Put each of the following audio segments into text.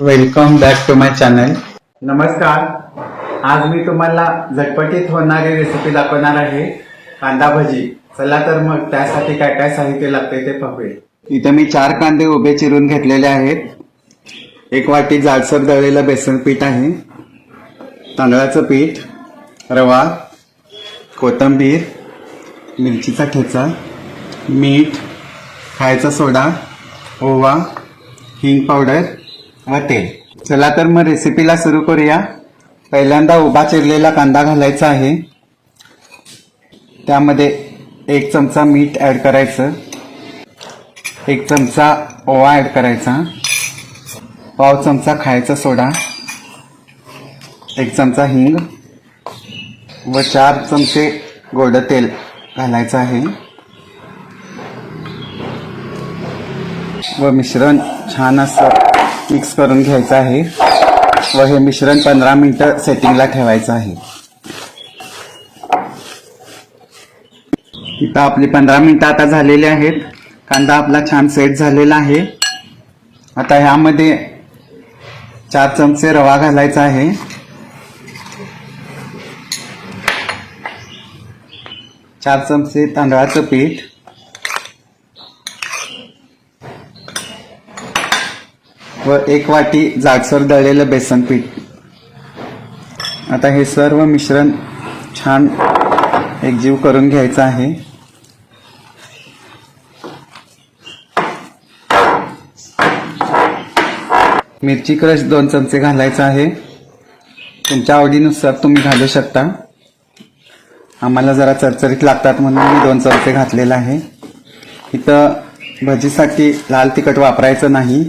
Welcome back to my channel नमस्कार. आज मी तुम्हाला झटपटीत होणारी रेसिपी दाखवणार आहे. कांदा भजी. चला तर मग त्यासाठी काय काय साहित्य लागते ते पाहूया. इथे मी चार कांदे उभे चिरून घेतलेले आहेत. एक वाटी जाडसर दळलेलं बेसन पीठ आहे. तांदळाचं पीठ रवा कोथिंबीर मिरचीचा ठेचा मीठ खायचा सोडा ओवा हिंग पावडर व तेल चला तर मग रेसिपीला सुरू करूया. पहिल्यांदा उभा चिरलेला कांदा घालायचा आहे. त्यामध्ये एक चमचा मीठ ॲड करायचं. एक चमचा ओवा ॲड करायचा. पाव चमचा खायचा सोडा. एक चमचा हिंग. व चार चमचे गोड तेल घालायचं आहे. व मिश्रण छान असं मिक्स करून घ्यायचं आहे व हे मिश्रण पंधरा मिनिटं सेटिंगला ठेवायचं आहे. इथं आपली पंधरा मिनिटं आता झालेली आहेत. कांदा आपला छान सेट झालेला आहे. आता ह्यामध्ये चार चमचे रवा घालायचा आहे. चार चमचे तांदळाचं पीठ. व एक वाटी जाडसर दळलेलं बेसन पीठ. आता हे सर्व मिश्रण छान एकजीव करून घ्यायचं आहे. मिरची क्रश दोन चमचे घालायचा आहे. तुमच्या आवडीनुसार तुम्ही घालू शकता. आम्हाला जरा चरचरीत लागतात म्हणून मी दोन चमचे घातलेला आहे. इथं भजीसाठी लाल तिखट वापरायचं नाही.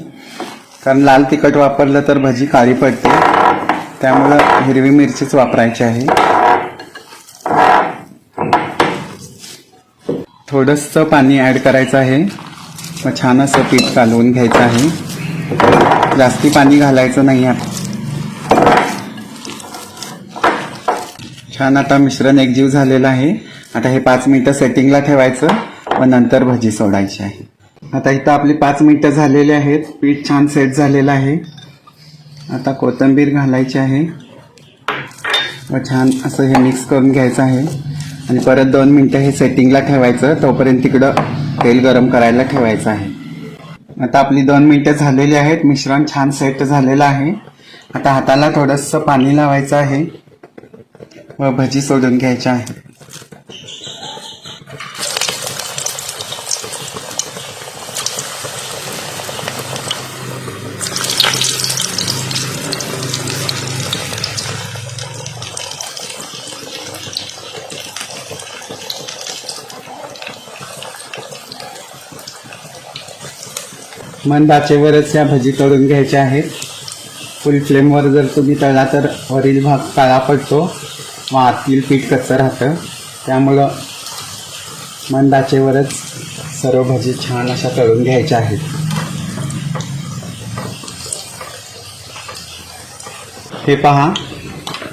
कारण लाल तिखट वापरलं तर भजी काळी पडते. त्यामुळं हिरवी मिरचीच वापरायची आहे. थोडंसं पाणी ॲड करायचं आहे. मग छान असं पीठ कालवून घ्यायचं आहे. जास्ती पाणी घालायचं नाही आहे. छान आता मिश्रण एकजीव झालेलं आहे. आता हे पाच मिनिटं सेटिंगला ठेवायचं. व नंतर भजी सोडायची आहे. आता इथं आपली पाच मिनिटं झालेली आहेत. पीठ छान सेट झालेलं आहे. आता कोथिंबीर घालायची आहे. व छान असं हे मिक्स करून घ्यायचं आहे. आणि परत दोन मिनटं हे सेटिंगला ठेवायचं. तोपर्यंत तिकडं तेल गरम करायला ठेवायचं आहे. आता आपली दोन मिनटं झालेली आहेत. मिश्रण छान सेट झालेलं आहे. आता हाताला थोडंसं पाणी लावायचं आहे. व भजी सोडून घ्यायची आहे. मंद आचेवरच या भजी तळून घ्यायच्या आहेत. फुल फ्लेमवर जर तुम्ही तळला तर वरील भाग काळा पडतो. व आतील पीठ कच्चं राहतं? त्यामुळं मंद आचेवरच सर्व भजी छान अशा तळून घ्यायच्या आहेत. हे पहा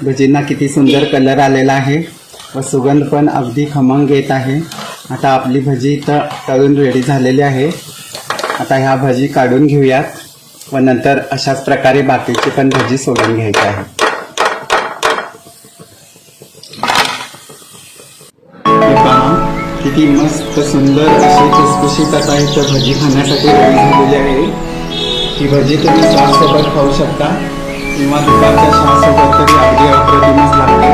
भजींना किती सुंदर कलर आलेला आहे व सुगंध पण अगदी खमंग येत आहे. आता आपली भजी इथं तळून रेडी झालेली आहे. आता ह्या भजी काढून घेऊयात. व नंतर अशाच प्रकारे बाकीची पण भजी सोडून घ्यायची आहे. किती मस्त सुंदर अशी खुसखुशीत आता इथं भजी खाण्यासाठी रेडी झालेली आहे. ही भजी तुम्ही सोबत खाऊ शकता. किंवा दुपारच्या चहासोबत तरी अगदी अप्रतिमच लागते.